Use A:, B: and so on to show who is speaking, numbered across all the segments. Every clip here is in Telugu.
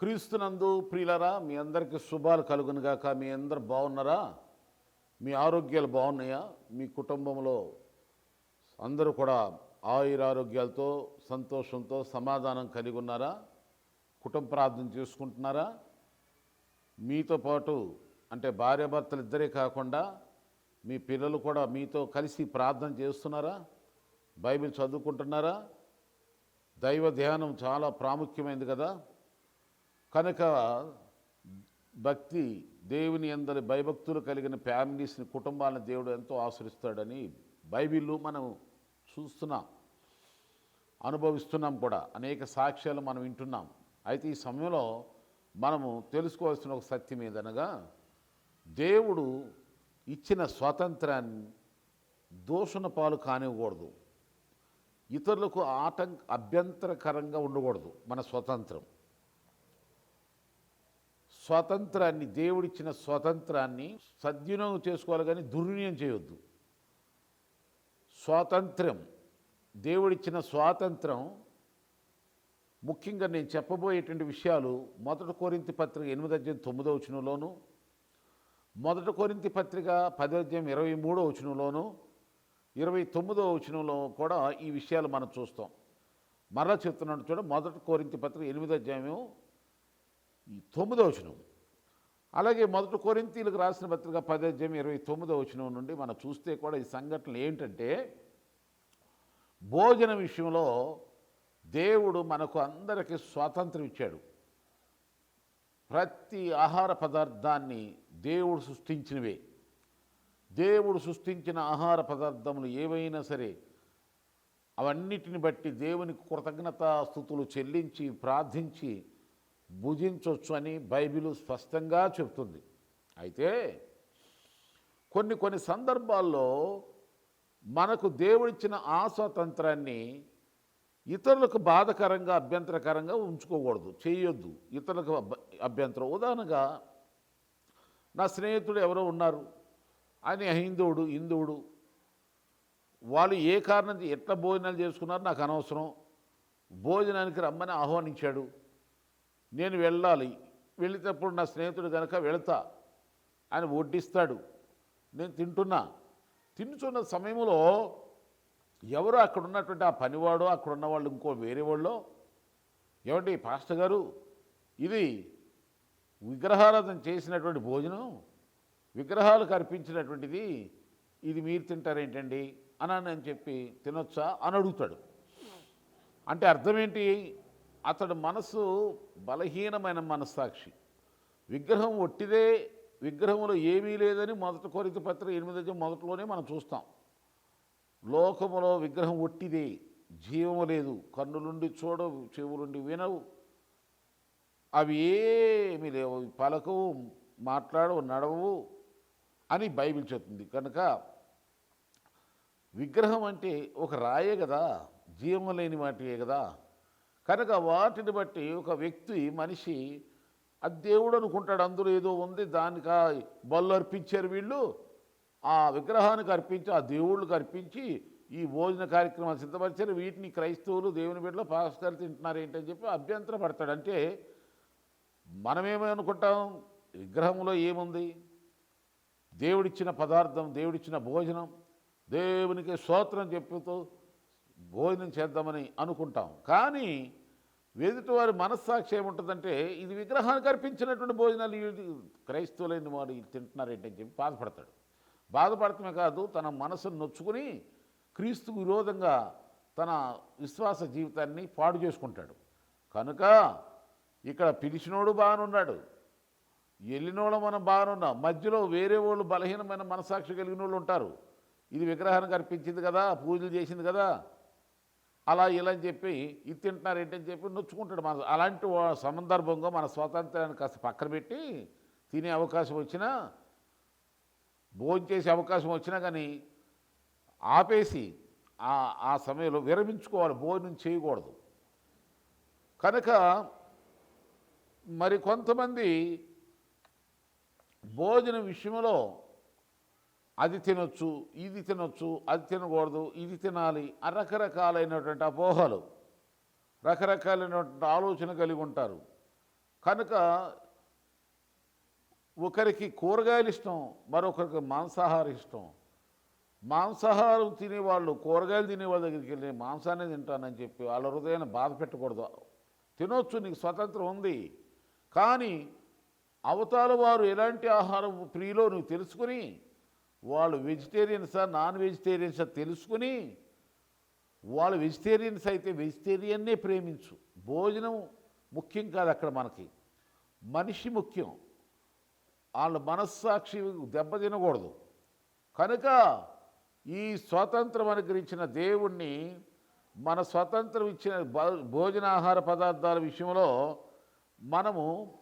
A: క్రీస్తునందు ప్రియులరా మీ అందరికీ శుభాలు కలుగునుగాక మీ అందరు బాగున్నారా? మీ ఆరోగ్యాలు బాగున్నాయా? మీ కుటుంబంలో అందరూ కూడా ఆయురారోగ్యాలతో సంతోషంతో సమాధానం కలిగి ఉన్నారా? కుటుంబ ప్రార్థన చేసుకుంటున్నారా? మీతో పాటు అంటే భార్యాభర్తలు ఇద్దరే కాకుండా మీ పిల్లలు కూడా మీతో కలిసి ప్రార్థన చేస్తున్నారా? బైబిల్ చదువుకుంటున్నారా? దైవ ధ్యానం చాలా ప్రాముఖ్యమైనది కదా. కనుక భక్తి దేవుని అందరి భయభక్తులు కలిగిన ఫ్యామిలీస్ని కుటుంబాలను దేవుడు ఎంతో ఆశ్రయిస్తాడని బైబిల్లో మనం చూస్తున్నాం అనుభవిస్తున్నాం కూడా. అనేక సాక్ష్యాలు మనం వింటున్నాం. అయితే ఈ సమయంలో మనము తెలుసుకోవాల్సిన ఒక సత్యం ఏదనగా దేవుడు ఇచ్చిన స్వాతంత్రాన్ని దోషణ పాలు కానివ్వకూడదు. ఇతరులకు ఆటం అభ్యంతరకరంగా ఉండకూడదు మన స్వతంత్రం. స్వాతంత్రాన్ని దేవుడిచ్చిన స్వాతంత్రాన్ని సద్వినియోగం చేసుకోవాలి కానీ దుర్వినియోగం చేయొద్దు. స్వాతంత్రం దేవుడిచ్చిన స్వాతంత్రం ముఖ్యంగా నేను చెప్పబోయేటువంటి విషయాలు మొదటి కోరింతి పత్రిక ఎనిమిది అధ్యాయం తొమ్మిదో వచనంలోను మొదటి కోరింతి పత్రిక పదో అధ్యాయం ఇరవై మూడో వచనంలోను ఇరవై తొమ్మిదో వచనంలో కూడా ఈ విషయాలు మనం చూస్తాం. మరలా చెప్తున్నాను చూడ మొదటి కోరింతి పత్రిక ఎనిమిది అధ్యాయం తొమ్మిదో వచనం. అలాగే మొదటి కొరింతీలకు రాసిన పత్రిక పదాధ్యాయం ఇరవై తొమ్మిదో వచనం నుండి మనం చూస్తే కూడా ఈ సంఘటనలు ఏంటంటే భోజన విషయంలో దేవుడు మనకు అందరికీ స్వాతంత్రం ఇచ్చాడు. ప్రతి ఆహార పదార్థాన్ని దేవుడు సృష్టించినవే. దేవుడు సృష్టించిన ఆహార పదార్థములు ఏవైనా సరే అవన్నిటిని బట్టి దేవునికి కృతజ్ఞతా స్థుతులు చెల్లించి ప్రార్థించి భుజించవచ్చు అని బైబిలు స్పష్టంగా చెప్తుంది అయితే కొన్ని కొన్ని సందర్భాల్లో మనకు దేవుడిచ్చిన ఆశాతంత్రాన్ని ఇతరులకు బాధకరంగా అభ్యంతరకరంగా ఉంచుకోకూడదు. చేయొద్దు. ఇతరులకు అభ్యంతరం. ఉదాహరణగా నా స్నేహితుడు ఎవరో ఉన్నారు. ఆయన హిందువుడు హిందువుడు. వాళ్ళు ఏ కారణం ఎట్లా భోజనాలు చేసుకున్నారో నాకు అనవసరం. భోజనానికి రమ్మని ఆహ్వానించాడు. నేను వెళ్ళాలి. వెళ్ళేటప్పుడు నా స్నేహితుడు కనుక వెళతా ఆయన వడ్డిస్తాడు. నేను తింటున్నా. తింటున్న సమయంలో ఎవరు అక్కడ ఉన్నటువంటి ఆ పనివాడో అక్కడ ఉన్నవాళ్ళు ఇంకో వేరే వాళ్ళు ఏమండి పాస్టర్ గారు ఇది విగ్రహారాధన చేసినటువంటి భోజనం విగ్రహాలకు అర్పించినటువంటిది ఇది మీరు తింటారేంటండి? అని అని చెప్పి తినొచ్చా? అని అడుగుతాడు. అంటే అర్థం ఏంటి? అతడు మనసు బలహీనమైన మనస్సాక్షి. విగ్రహం ఒట్టిదే విగ్రహంలో ఏమీ లేదని మొదటి కోరిక పత్ర ఎనిమిది మొదట్లోనే మనం చూస్తాం. లోకములో విగ్రహం ఒట్టిదే జీవము లేదు కన్నులుండి చూడవు చెవులుండి వినవు. అవి ఏమీ లేవు పలకవు మాట్లాడవు నడవవు అని బైబిల్ చెప్తుంది. కనుక విగ్రహం అంటే ఒక రాయే కదా జీవం లేని వాటియే కదా. కనుక వాటిని బట్టి ఒక వ్యక్తి మనిషి అది దేవుడు అనుకుంటాడు అందులో ఏదో ఉంది దానికి ఆ బళ్ళు అర్పించారు వీళ్ళు. ఆ విగ్రహానికి అర్పించి ఆ దేవుళ్ళకి అర్పించి ఈ భోజన కార్యక్రమాలు సిద్ధపరిచారు. వీటిని క్రైస్తవులు దేవుని బిడ్డలో పాస్కర్ తింటున్నారు ఏంటని చెప్పి అభ్యంతర పడతాడు. అంటే మనమేమనుకుంటాం విగ్రహంలో ఏముంది? దేవుడిచ్చిన పదార్థం దేవుడిచ్చిన భోజనం దేవునికి స్తోత్రం చెప్పుతూ భోజనం చేద్దామని అనుకుంటాం. కానీ ఎదుటివారి మనస్సాక్షి ఏముంటుందంటే ఇది విగ్రహానికి అర్పించినటువంటి భోజనాలు క్రైస్తవులైన వాడు తింటున్నారేంటి అని చెప్పి బాధపడతాడు. బాధపడటమే కాదు తన మనసును నొచ్చుకుని క్రీస్తుకు విరోధంగా తన విశ్వాస జీవితాన్ని పాడు చేసుకుంటాడు. కనుక ఇక్కడ పిలిచినోడు బాగానున్నాడు వెళ్ళినోళ్ళు మనం బాగానున్నాం మధ్యలో వేరే వాళ్ళు బలహీనమైన మనసాక్షి కలిగిన వాళ్ళు ఉంటారు. ఇది విగ్రహానికి అర్పించింది కదా పూజలు చేసింది కదా అలా ఇలా అని చెప్పి ఇది తింటున్నారు ఏంటని చెప్పి నొచ్చుకుంటాడు మన అలాంటి వా- సందర్భంగా మన స్వాతంత్రాన్ని కాస్త పక్కన పెట్టి తినే అవకాశం వచ్చినా భోజనం చేసే అవకాశం వచ్చినా కానీ ఆపేసి ఆ ఆ సమయంలో విరమించుకోవాలి. భోజనం చేయకూడదు. కనుక మరి కొంతమంది భోజనం విషయంలో అది తినొచ్చు ఇది తినొచ్చు అది తినకూడదు ఇది తినాలి ఆ రకరకాలైనటువంటి అపోహలు రకరకాలైనటువంటి ఆలోచన కలిగి ఉంటారు. కనుక ఒకరికి కూరగాయలు ఇష్టం మరొకరికి మాంసాహారం ఇష్టం. మాంసాహారం తినేవాళ్ళు కూరగాయలు తినేవాళ్ళ దగ్గరికి వెళ్ళి మాంసాన్ని తింటానని చెప్పి వాళ్ళ హృదయాన్ని బాధ పెట్టకూడదు. తినొచ్చు నీకు స్వతంత్రం ఉంది. కానీ అవతాల వారు ఎలాంటి ఆహారం ప్రియులో నువ్వు తెలుసుకుని వాళ్ళు వెజిటేరియన్సా నాన్ వెజిటేరియన్సా తెలుసుకుని వాళ్ళు వెజిటేరియన్స్ అయితే వెజిటేరియన్నే ప్రేమించు. భోజనం ముఖ్యం కాదు అక్కడ మనకి. మనిషి ముఖ్యం. వాళ్ళ మనస్సాక్షి దెబ్బ తినకూడదు కనుక ఈ స్వాతంత్రం అనుగ్రహించిన దేవుణ్ణి మన స్వాతంత్రం ఇచ్చిన భోజనాహార పదార్థాల విషయంలో మనము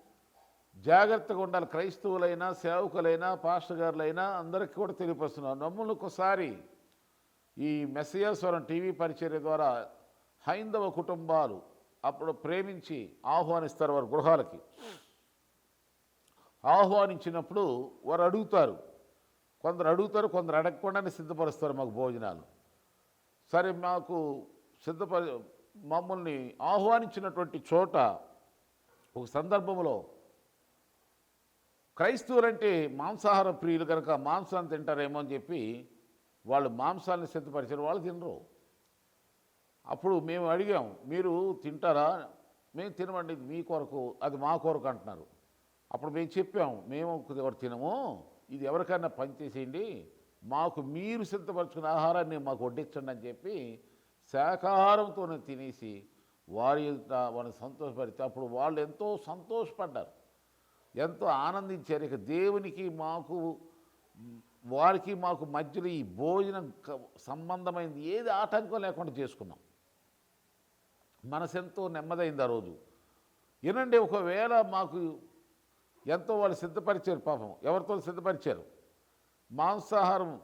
A: జాగ్రత్తగా ఉండాలి. క్రైస్తవులైనా సేవకులైనా పాస్టర్ గారులైనా అందరికీ కూడా తెలియపరుస్తున్నాం నమ్ములు ఒకసారి ఈ మెస్సయాస్వరం టీవీ పరిచర్య ద్వారా హైందవ కుటుంబాలు అప్పుడు ప్రేమించి ఆహ్వానిస్తారు వారి గృహాలకి. ఆహ్వానించినప్పుడు వారు అడుగుతారు. కొందరు అడుగుతారు కొందరు అడగకుండానే సిద్ధపరుస్తారు మాకు భోజనాలు. సరే మాకు సిద్ధపరి మమ్మల్ని ఆహ్వానించినటువంటి చోట ఒక సందర్భంలో క్రైస్తవులంటే మాంసాహార ప్రియులు కనుక మాంసాన్ని తింటారేమో అని చెప్పి వాళ్ళు మాంసాన్ని సిద్ధపరిచారు వాళ్ళు తినరు. అప్పుడు మేము అడిగాం మీరు తింటారా? మేము తినమండి ఇది మీ కొరకు అది మా కొరకు అంటున్నారు. అప్పుడు మేము చెప్పాము మేము ఎవరు తినము ఇది ఎవరికైనా పనిచేసేయండి మాకు మీరు సిద్ధపరచుకున్న ఆహారాన్ని మాకు వడ్డించండి అని చెప్పి శాకాహారంతోనే తినేసి వారి వాళ్ళని వారిని సంతోషపడితే అప్పుడు వాళ్ళు ఎంతో సంతోషపడ్డారు. ఎంతో ఆనందించారు. ఇక దేవునికి మాకు వారికి మాకు మధ్యలో ఈ భోజనం సంబంధమైంది. ఏది ఆటంకం లేకుండా చేసుకున్నాం. మనసెంతో నెమ్మదైంది ఆ రోజు. ఏనండి ఒకవేళ మాకు ఎంతో వాళ్ళు సిద్ధపరిచారు పాపం. ఎవరితో సిద్ధపరిచారు? మాంసాహారం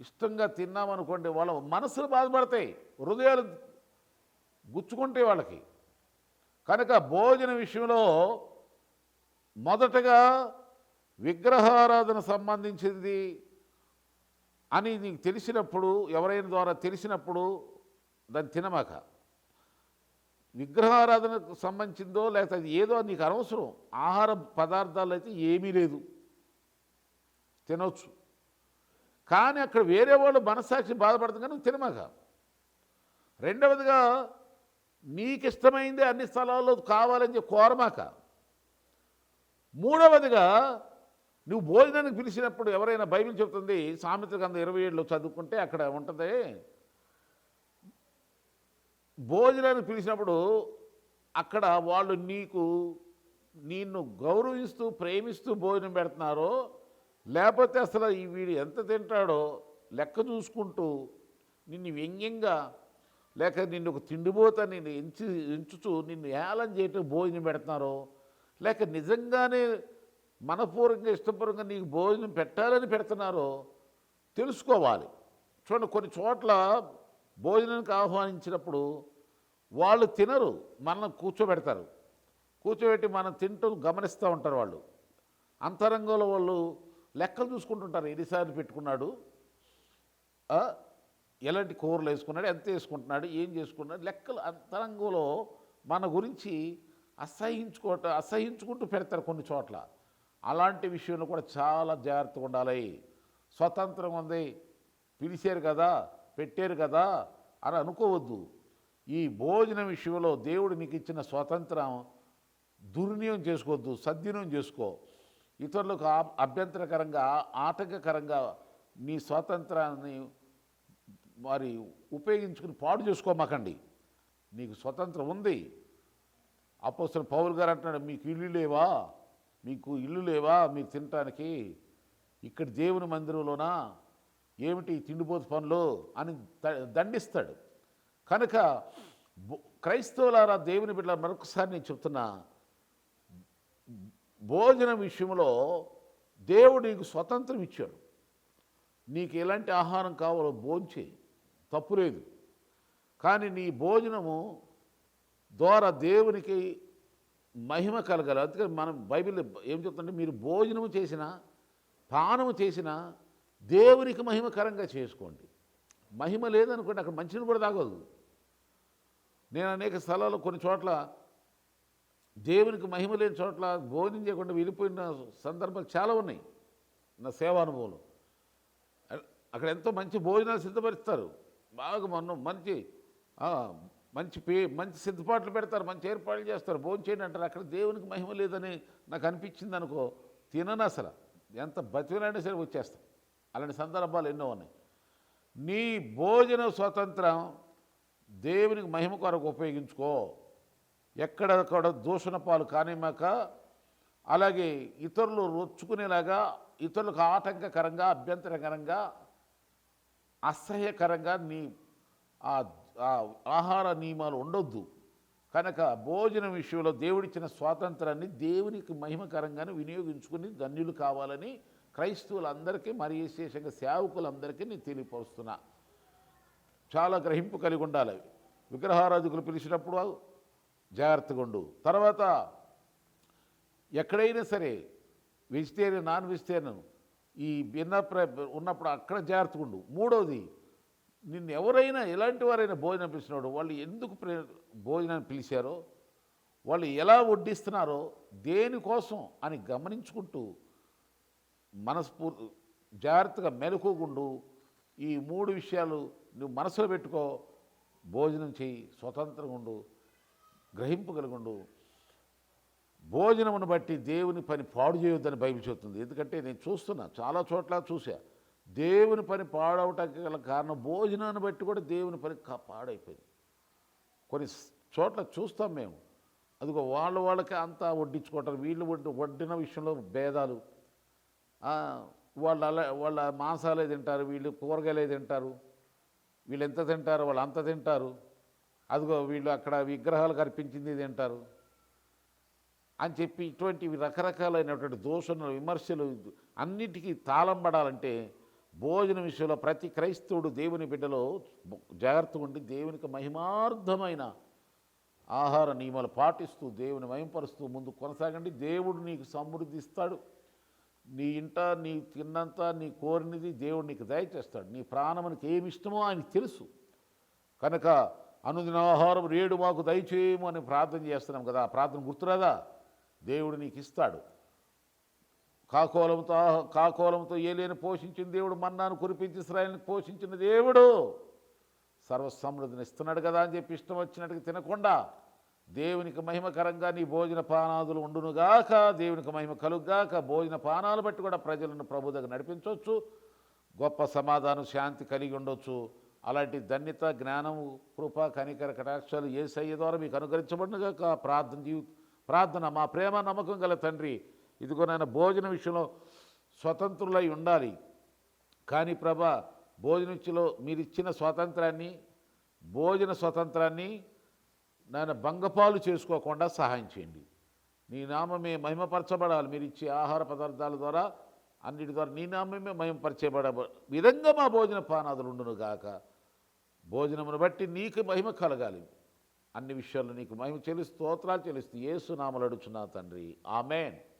A: ఇష్టంగా తిన్నామనుకోండి వాళ్ళ మనసులు బాధపడతాయి. హృదయాలు గుచ్చుకుంటాయి వాళ్ళకి. కనుక భోజన విషయంలో మొదటగా విగ్రహారాధన సంబంధించింది అని నీకు తెలిసినప్పుడు ఎవరైనా ద్వారా తెలిసినప్పుడు దాన్ని తినమాక. విగ్రహారాధనకు సంబంధించిందో లేకపోతే అది ఏదో నీకు అనవసరం. ఆహార పదార్థాలు అయితే ఏమీ లేదు. తినవచ్చు కానీ అక్కడ వేరే వాళ్ళు మనస్సాక్షి బాధపడుతుంది కానీ తినమాక. రెండవదిగా నీకు ఇష్టమైంది అన్ని స్థలాల్లో కావాలని చెప్పి కోరమాక. మూడవదిగా నువ్వు భోజనానికి పిలిచినప్పుడు ఎవరైనా బైబిల్ చెబుతుంది సామెత గంధ ఇరవై ఏడులో చదువుకుంటే అక్కడ ఉంటుంది. భోజనానికి పిలిచినప్పుడు అక్కడ వాళ్ళు నీకు నిన్ను గౌరవిస్తూ ప్రేమిస్తూ భోజనం పెడుతున్నారో లేకపోతే అసలు ఈ వీడు ఎంత తింటాడో లెక్క చూసుకుంటూ నిన్ను వ్యంగ్యంగా లేక నిన్ను ఒక తిండిపోతా నిన్ను ఎంచు ఎంచుతూ నిన్ను ఏలం చేయటం భోజనం పెడుతున్నారో లేక నిజంగానే మనపూర్వకంగా ఇష్టపూర్వకంగా నీకు భోజనం పెట్టాలని పెడుతున్నారో తెలుసుకోవాలి. చూడండి కొన్ని చోట్ల భోజనానికి ఆహ్వానించినప్పుడు వాళ్ళు తినరు మనల్ని కూర్చోబెడతారు. కూర్చోబెట్టి మనం తింటూ గమనిస్తూ ఉంటారు వాళ్ళు. అంతరంగంలో వాళ్ళు లెక్కలు చూసుకుంటుంటారు ఎన్నిసార్లు పెట్టుకున్నాడు ఎలాంటి కూరలు వేసుకున్నాడు ఎంత వేసుకుంటున్నాడు ఏం చేసుకున్నాడు లెక్కలు అంతరంగంలో మన గురించి అసహించుకోట అసహించుకుంటూ పెడతారు కొన్ని చోట్ల. అలాంటి విషయంలో కూడా చాలా జాగ్రత్తగా ఉండాలి. స్వతంత్రం ఉంది పిలిచారు కదా పెట్టారు కదా అని అనుకోవద్దు. ఈ భోజనం విషయంలో దేవుడు నీకు ఇచ్చిన స్వాతంత్రం దుర్వినియోగం చేసుకోవద్దు సద్వినియోగం చేసుకో. ఇతరులకు అభ్యంతరకరంగా ఆటంకకరంగా నీ స్వాతంత్రాన్ని మరి ఉపయోగించుకుని పాడు చేసుకోమాకండి. నీకు స్వతంత్రం ఉంది. అప్పసలు పౌరు గారు అంటున్నాడు మీకు ఇల్లు లేవా? మీకు ఇల్లు లేవా? మీరు తినటానికి? ఇక్కడ దేవుని మందిరంలోనా? ఏమిటి తిండిపోతు పనులు? అని ద- దండిస్తాడు. కనుక బో- క్రైస్తవులారా దేవుని బిడ్డ మరొకసారి నేను చెప్తున్నా భోజనం విషయంలో దేవుడు నీకు స్వతంత్రం ఇచ్చాడు. నీకు ఎలాంటి ఆహారం కావాలో భోంచే తప్పులేదు కానీ నీ భోజనము ద్వారా దేవునికి మహిమ కలగాలి. అందుకని మనం బైబిల్ ఏం చెప్తుంటే మీరు భోజనము చేసినా పానము చేసినా దేవునికి మహిమకరంగా చేసుకోండి. మహిమ లేదనుకోండి అక్కడ మంచిని కూడా తాగదు నేను అనేక స్థలాల్లో కొన్ని చోట్ల దేవునికి మహిమ లేని చోట్ల భోజనం చేయకుండా వెళ్ళిపోయిన సందర్భాలు చాలా ఉన్నాయి. నా సేవానుభవంలో. అక్కడ ఎంతో మంచి భోజనాలు సిద్ధపరుస్తారు. బాగా మనం మంచి మంచి పే మంచి సిద్ధపాట్లు పెడతారు మంచి ఏర్పాట్లు చేస్తారు. భోంచేయండి అంటారు. అక్కడ దేవునికి మహిమ లేదని నాకు అనిపించింది అనుకో తినను అసలు. ఎంత బతికినైనా సరే వచ్చేస్తాం. అలాంటి సందర్భాలు ఎన్నో ఉన్నాయి. నీ భోజన స్వతంత్రం దేవునికి మహిమ కొరకు ఉపయోగించుకో. ఎక్కడక్కడ దూషణ పాలు కానిమాక అలాగే ఇతరులు రొచ్చుకునేలాగా ఇతరులకు ఆటంకకరంగా అభ్యంతరకరంగా అసహ్యకరంగా నీ ఆ ఆహార నియమాలు ఉండొద్దు. కనుక భోజనం విషయంలో దేవుడిచ్చిన స్వాతంత్రాన్ని దేవునికి మహిమకరంగానే వినియోగించుకుని ధన్యులు కావాలని క్రైస్తవులందరికీ మరి విశేషంగా సేవకులందరికీ నేను తెలియపరుస్తున్నా. చాలా గ్రహింపు కలిగి ఉండాలి. విగ్రహారాధకులు పిలిచినప్పుడు జాగ్రత్తగా ఉండు. తర్వాత ఎక్కడైనా సరే వెజిటేరియన్ నాన్ వెజిటేరియన్ ఈ భిన్న ప్ర ఉన్నప్పుడు అక్కడ జాగ్రత్తగా ఉండు. మూడవది నిన్ను ఎవరైనా ఎలాంటి వారైనా భోజనం పిలిచినాడు వాళ్ళు ఎందుకు భోజనాన్ని పిలిచారో వాళ్ళు ఎలా వడ్డిస్తున్నారో దేనికోసం అని గమనించుకుంటూ మనస్ఫూర్తి జాగ్రత్తగా మెలకుగుండు ఈ మూడు విషయాలు నువ్వు మనసులో పెట్టుకో భోజనం చేయి స్వతంత్రంగా ఉండు గ్రహింపగలుగుండు భోజనమును బట్టి దేవుని పని పాడు చేయొద్దని బైబిల్ చెబుతుంది. ఎందుకంటే నేను చూస్తున్నా చాలా చోట్ల చూసా దేవుని పని పాడవటానికి గల కారణం భోజనాన్ని బట్టి కూడా దేవుని పని పాడైపోయింది. కొన్ని చోట్ల చూస్తాం మేము. అదిగో వాళ్ళ వాళ్ళకే అంతా వడ్డించుకుంటారు. వీళ్ళు వడ్డి వడ్డిన విషయంలో భేదాలు. వాళ్ళు అలా వాళ్ళ మాంసాలే తింటారు వీళ్ళు కూరగాయలే తింటారు. వీళ్ళు ఎంత తింటారు వాళ్ళు అంత తింటారు. అదిగో వీళ్ళు అక్కడ విగ్రహాలు కనిపించింది తింటారు. అని చెప్పి ఇటువంటి రకరకాలైనటువంటి దోషణలు విమర్శలు అన్నిటికీ తాళం పడాలంటే భోజన విషయంలో ప్రతి క్రైస్తవుడు దేవుని బిడ్డలో జాగ్రత్తగా ఉండి దేవునికి మహిమార్థమైన ఆహార నియమాలు పాటిస్తూ దేవుని మహింపరుస్తూ ముందు కొనసాగండి. దేవుడు నీకు సమృద్ధిస్తాడు. నీ ఇంట నీ తిన్నంత నీ కోరినది దేవుడు నీకు దయచేస్తాడు. నీ ప్రాణమునికి ఏమి ఇష్టమో ఆయనకు తెలుసు. కనుక అనుదిన ఆహారం రేడు మాకు దయచేయము అని ప్రార్థన చేస్తున్నాం కదా. ఆ ప్రార్థన గుర్తురాదా? దేవుడు నీకు ఇస్తాడు. కాకోలంతో కాకోలంతో ఏలేని పోషించిన దేవుడు మన్నాను కురిపించి ఇస్రాయల్ని పోషించిన దేవుడు. సర్వసమృద్ధిని ఇస్తున్నాడు కదా అని చెప్పి ఇష్టం వచ్చినట్టుగా తినకుండా దేవునికి మహిమకరంగా నీ భోజన పానాదులు ఉండునుగాక దేవునికి మహిమ కలుగుగాక భోజన పానాలు బట్టి కూడా ప్రజలను ప్రభు దగ్గర నడిపించవచ్చు. గొప్ప సమాధానం శాంతి కలిగి ఉండొచ్చు. అలాంటి ధన్యత జ్ఞానము కృప కనికర కటాక్షాలు ఏ సయ్య ద్వారా మీకు అనుగ్రహించబడినగాక ప్రార్థన జీవి ప్రార్థన మా ప్రేమ నమ్మకం గల తండ్రి ఇదిగో నాయన భోజన విషయంలో స్వతంత్రులై ఉండాలి. కానీ ప్రభ భోజనంలో మీరు ఇచ్చిన స్వాతంత్రాన్ని భోజన స్వాతంత్రాన్ని నాయన భంగపాలు చేసుకోకుండా సహాయం చేయండి. నీ నామమే మహిమపరచబడాలి. మీరు ఇచ్చే ఆహార పదార్థాల ద్వారా అన్నిటి ద్వారా నీ నామమే మహిమపరచబడ విధంగా మా భోజన పానాదులు ఉండును గాక. భోజనమును బట్టి నీకు మహిమ కలగాలి. అన్ని విషయాల్లో నీకు మహిమ చెల్లిస్తూ స్తోత్రాలు చెల్లిస్తూ ఏసు నామలు అడుచున్నా తండ్రి. ఆమెన్.